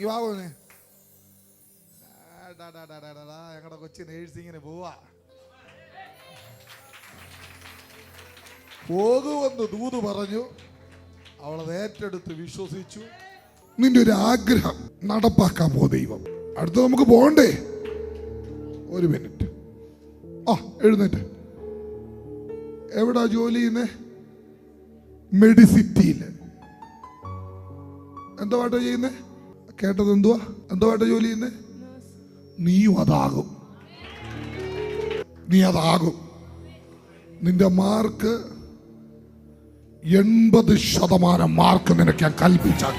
ഈ വാവോനെ ഞങ്ങളുടെ കൊച്ചി നേഴ്സിങ്ങിന് പോവാ. പോകുമെന്ന് ദൂത് പറഞ്ഞു. അവളത് ഏറ്റെടുത്ത് വിശ്വസിച്ചു. നിന്റെ ഒരു ആഗ്രഹം നടപ്പാക്കാൻ പോ ദൈവം. അടുത്ത് നമുക്ക് പോകണ്ടേ? ഒരു മിനിറ്റ്. ആ എഴുന്നേറ്റ്. എവിടാ ജോലി ചെയ്യുന്നത് മെഡിസിറ്റിയിൽ എന്താ എന്തുവാട്ടോ ചെയ്യുന്നേ? കേട്ടത് എന്തുവാ? എന്തുവാട്ടോ ജോലി ചെയ്യുന്നേ? നീയും അതാകും. നീ അതാകും. നിന്റെ മാർക്ക് എൺപത് ശതമാനം മാർക്ക് നിനക്ക് ഞാൻ കൽപ്പിച്ചാൽ.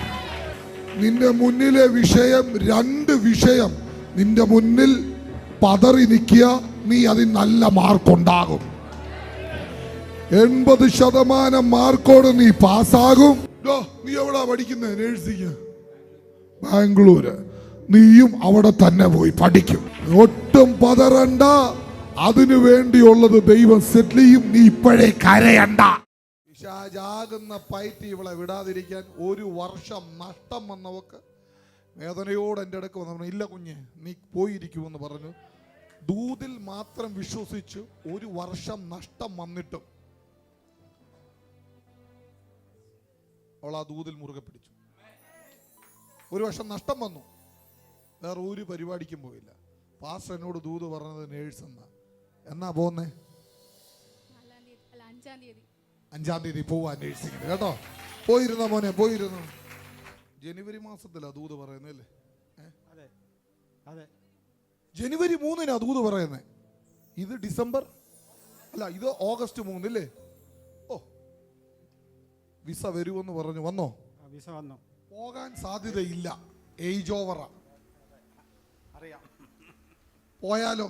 നിന്റെ മുന്നിലെ വിഷയം രണ്ട് വിഷയം. നിന്റെ മുന്നിൽ പതറി നിൽക്കുക നീ അതിന് നല്ല മാർക്കുണ്ടാകും. എൺപത് ശതമാനം മാർക്കോട് നീ പാസ്സാകും. നീ എവിടാ പഠിക്കുന്നത് നേഴ്സിംഗ്. ബാംഗ്ലൂര്. നീയും അവിടെ തന്നെ പോയി പഠിക്കും. ഒട്ടും പതറണ്ട. അതിനു വേണ്ടിയുള്ളത് ദൈവം സെറ്റിൽ ചെയ്യും നീ ഇപ്പോഴേ കരയണ്ട. പിശാചാകുന്ന പയറ്റി ഇവളെ വിടാതിരിക്കാൻ ഒരു വർഷം നഷ്ടം വന്നവക്ക് വേദനയോട് എന്റെ അടുക്ക് വന്നു. ഇല്ല കുഞ്ഞ് നീ പോയിരിക്കുമെന്ന് പറഞ്ഞു. ദൂതിൽ മാത്രം വിശ്വസിച്ച് ഒരു വർഷം നഷ്ടം വന്നിട്ടും അവൾ ആ ദൂതിൽ മുറുകെ പിടിച്ചു. ഒരു വർഷം നഷ്ടം വന്നു. വേറെ ഒരു പരിപാടിക്കും പോയില്ല. പാസ്റ്റർ എന്നോട് ദൂത് പറഞ്ഞത് നേഴ്സ് എന്നാ. എന്നാ പോന്നേ? അഞ്ചാം തീയതി പോവാ നേഴ്സിങ്ങിന് കേട്ടോ? പോയിരുന്ന മോനെ? പോയിരുന്നു? ജനുവരി മാസത്തിലാ ദൂത് പറയുന്നല്ലേ ജനുവരി മൂന്നിനാ ദൂത് പറയുന്നത് ഇത് ഡിസംബർ? അല്ല ഇത് ഓഗസ്റ്റ് മൂന്നില്ലേ? ഓ. വിസ വരുമെന്ന് പറഞ്ഞു. വന്നോ? വിസ വന്നു. പോകാൻ സാധ്യതയില്ല. ഏജ് ഓവറാ അറിയാം. പോയാലോ?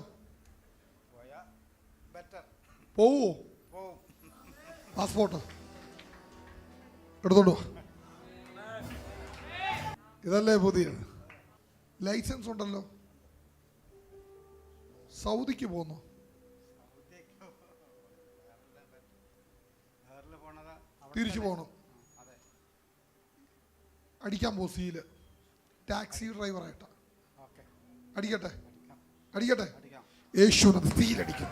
പോവോ? പാസ്പോർട്ട് എടുത്തോണ്ടോ. ഇതല്ലേ പുതിയ. ലൈസൻസ് ഉണ്ടല്ലോ. സൗദിക്ക് പോന്നു? തിരിച്ചു പോകണം അടിക്കാൻ പോ സീൽ ടാക്സി ഡ്രൈവറായിട്ടാ ഓക്കെ. അടിക്കട്ടെ? അടിക്കട്ടെ? യേശു യേശുവിനത് സീലടിക്കും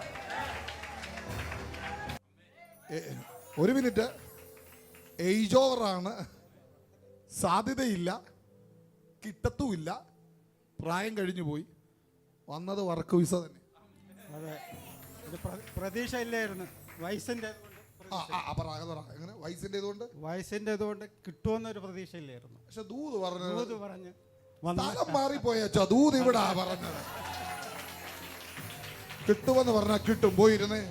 ഒരു മിനിറ്റ്. ഏജ് ഓവറാണ് സാധ്യതയില്ല. കിട്ടത്തുമില്ല. പ്രായം കഴിഞ്ഞു പോയി. വന്നത് വർക്ക് വിസ തന്നെ. അതെ. പ്രതീക്ഷ ഇല്ലായിരുന്നു വയസ്സിന്റെ ആ പറ, അങ്ങനെ പറ. വയസ്സിന്റെ ഇതുകൊണ്ട് വയസ്സിന്റെ ഇതുകൊണ്ട് കിട്ടുമെന്നൊരു പ്രതീക്ഷ ഇല്ലായിരുന്നു പക്ഷെ ദൂത് പറഞ്ഞത് ദൂത് പറഞ്ഞ് വന്ന് സ്ഥലം മാറിപ്പോയച്ചോ ദൂത് ഇവിടാ പറഞ്ഞത്. കിട്ടുമെന്ന് പറഞ്ഞാൽ കിട്ടും പോയിരുന്നേ.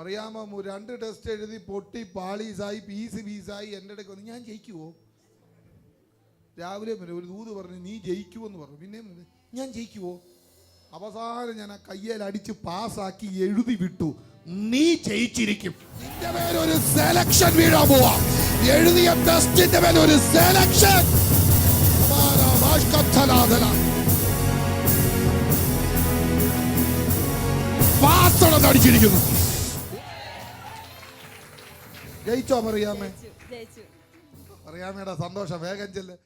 അറിയാമോ മു- രണ്ട് ടെസ്റ്റ് എഴുതി പൊട്ടി പാളീസായി പീസ് പീസായി എന്റെ ഇടയ്ക്ക് വന്ന് ഞാൻ ജയിക്കുവോ? രാവിലെ വരെ ഒരു ദൂത് പറഞ്ഞു നീ ജയിക്കുമെന്ന് പറഞ്ഞു. പിന്നെ ഞാൻ ജയിക്കുവോ? അവസാനം ഞാൻ ആ കയ്യേൽ അടിച്ച് പാസ്സാക്കി എഴുതി വിട്ടു. നീ ജയിച്ചിരിക്കും. നിന്റെ മേലൊരു സെലക്ഷൻ വീഴാൻ പോവാ. എഴുതിയ ടെസ്റ്റിന്റെ മേലൊരു സെലക്ഷൻ പാസ്സോടെ അടിച്ചിരിക്കുന്നു ജയിച്ചോ മറിയാമേ അറിയാമേടാ സന്തോഷം വേഗം ചെല്ല്.